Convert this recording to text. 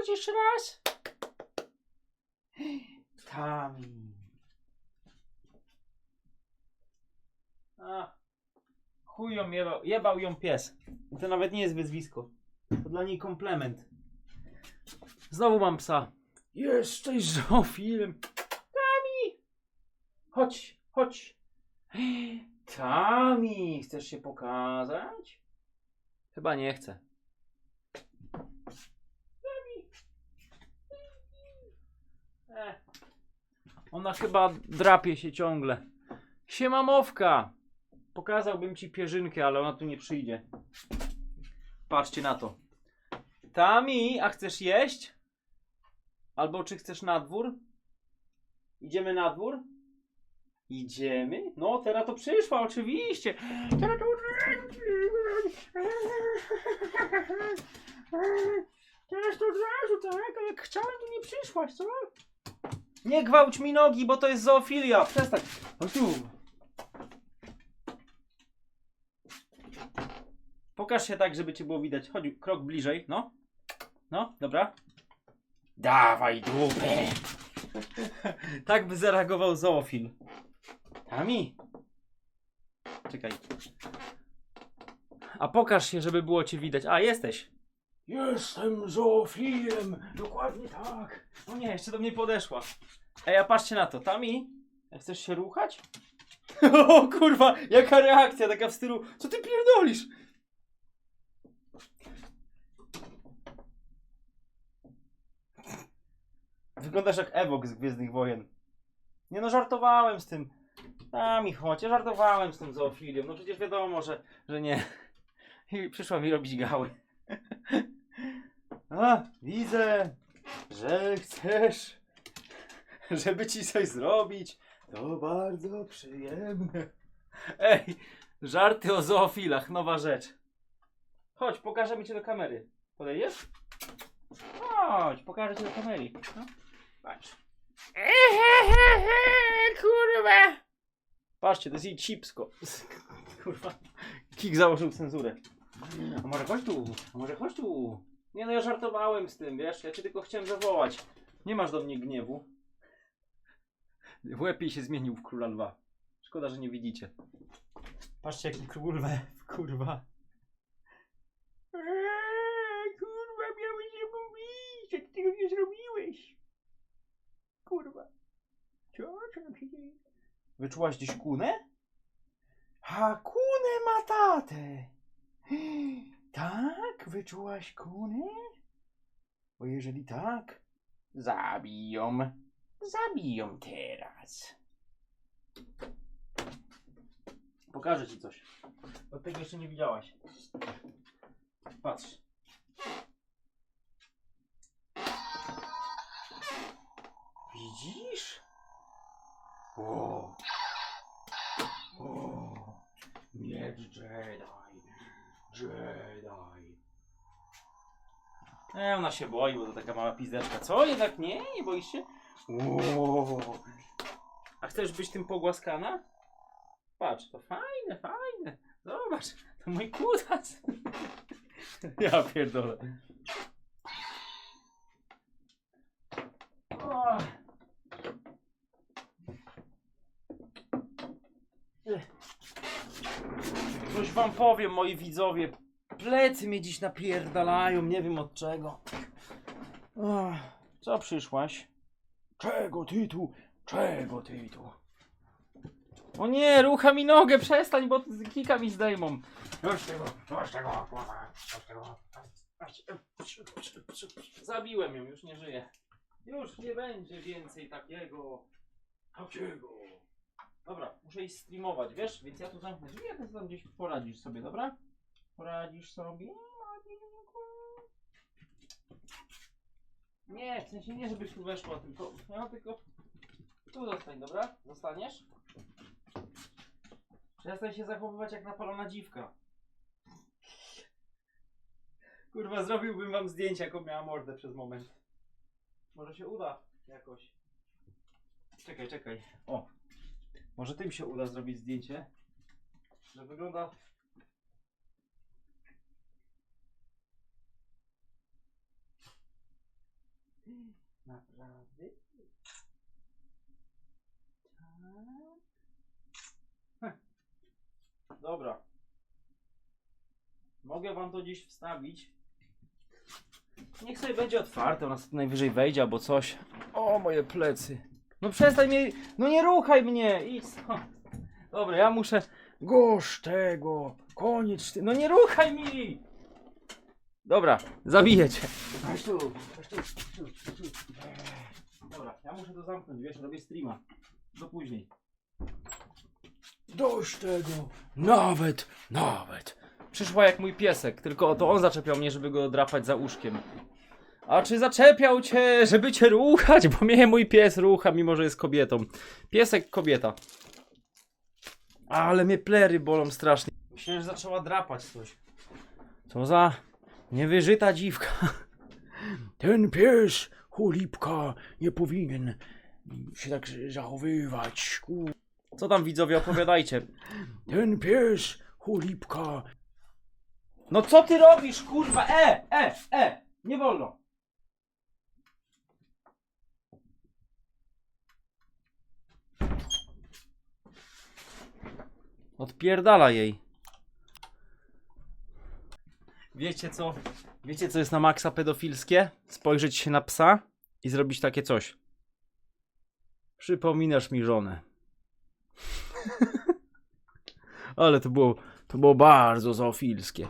pokazać jeszcze raz? Tami. A. Chuj ją jebał, jebał ją pies. To nawet nie jest wyzwisko. To dla niej komplement. Znowu mam psa. Jesteś zoofilem. Tami! Chodź, chodź. Tami, chcesz się pokazać? Chyba nie chcę. E, ona chyba drapie się ciągle. Siema mowka! Pokazałbym ci pierzynkę, ale ona tu nie przyjdzie. Patrzcie na to. Tami, a chcesz jeść? Albo czy chcesz na dwór? Idziemy na dwór? Idziemy? No, teraz to przyszła, oczywiście. Teraz to... Teraz to od razu, tak? Jak chciałem, to nie przyszłaś, co? Nie gwałć mi nogi, bo to jest zoofilia. Przestań. Pokaż się tak, żeby cię było widać. Chodź, krok bliżej. No. No, dobra. Dawaj dupę. tak by zareagował zoofil. Tami. Czekaj. A pokaż się, żeby było cię widać. A, jesteś. Jestem zoofilem. Dokładnie tak. O nie, jeszcze do mnie podeszła. Ej, a patrzcie na to. Tami, chcesz się ruchać? o kurwa, jaka reakcja taka w stylu, co ty pierdolisz? Wyglądasz jak Ewok z Gwiezdnych Wojen. Nie no, żartowałem z tym. A mi chodź, ja żartowałem z tym zoofilią. No przecież wiadomo, że, że nie. I przyszła mi robić gały. A, widzę, że chcesz, żeby ci coś zrobić. To bardzo przyjemne. Ej, żarty o zoofilach, nowa rzecz. Chodź, pokażemy cię do kamery. Podejdziesz? Chodź, pokażę cię do kamery. No, patrz. Kurwa! Patrzcie, to jest jej chipsko. Kurwa. Kik założył cenzurę. A może chodź tu? A może chodź tu? Nie no, ja żartowałem z tym, wiesz? Ja cię tylko chciałem zawołać. Nie masz do mnie gniewu. Łepiej się zmienił w króla lwa. Szkoda, że nie widzicie. Patrzcie, jaki król lew, kurwa. Eee, kurwa, miałeś się mówić, jak ty tego nie zrobiłeś. Kurwa. Co? Co tam się dzieje? Wyczułaś gdzieś kunę? A kunę ma tatę. Wyczułaś kunę? Bo jeżeli tak, zabiją. Zabiją teraz. Pokażę ci coś. Od tego jeszcze nie widziałaś. Patrz. Widzisz? O. O. Miecz Jedi. Jedi. E, ona się boi, bo to taka mała pizdeczka. Co? Jednak nie? Nie boisz się? O. A chcesz być tym pogłaskana? Patrz, to fajne, fajne. Zobacz, to mój kutas. Ja pierdolę. O. Coś wam powiem, moi widzowie. Plecy mnie dziś napierdalają, nie wiem od czego. Ach, Co przyszłaś? Czego ty tu? Czego ty tu? O nie, rucha mi nogę, przestań, bo kika mi zdejmą. Już tego, już tego, kurwa, już tego. Zabiłem ją, już nie żyje. Już nie będzie więcej takiego. Takiego. Dobra, muszę iść streamować, wiesz? Więc ja tu zamknę drzwi, a ty tam gdzieś poradzisz sobie, dobra? Poradzisz sobie? Nie, w sensie nie, żebyś tu weszła, tylko, no tylko tu zostań, dobra? Zostaniesz? Przestań się zachowywać jak napalona dziwka. Kurwa, zrobiłbym wam zdjęcie, jaką miała mordę przez moment. Może się uda jakoś. Czekaj, czekaj. O. Może tym się uda zrobić zdjęcie. Że wygląda. Naprawdę? Tak. Heh. Dobra. Mogę wam to dziś wstawić. Niech sobie będzie otwarte, ona sobie najwyżej wejdzie albo coś. O, moje plecy. No przestań mnie, no nie ruchaj mnie, idź stąd. Dobra, ja muszę... Gość tego, koniec ty, no nie ruchaj mi! Dobra, zabiję cię. Chodź tu, chodź tu, chodź tu, chodź tu. Dobra, ja muszę to zamknąć, wiesz, robię streama. Do później. Dość tego, nawet, nawet. Przyszła jak mój piesek, tylko to on zaczepiał mnie, żeby go drapać za uszkiem. A czy zaczepiał cię, żeby cię ruchać? Bo mnie mój pies rucha, mimo że jest kobietą. Piesek, kobieta. Ale mnie plery bolą strasznie. Myślałem, że zaczęła drapać coś. Co za niewyżyta dziwka. Ten pies, cholipka, nie powinien się tak zachowywać. Co tam widzowie, opowiadajcie. Ten pies, cholipka. No co ty robisz, kurwa? E, e, e! Nie wolno. Odpierdala jej. Wiecie co? Wiecie co jest na maksa pedofilskie? Spojrzeć się na psa i zrobić takie coś. Przypominasz mi żonę. Ale to było, to było bardzo zoofilskie.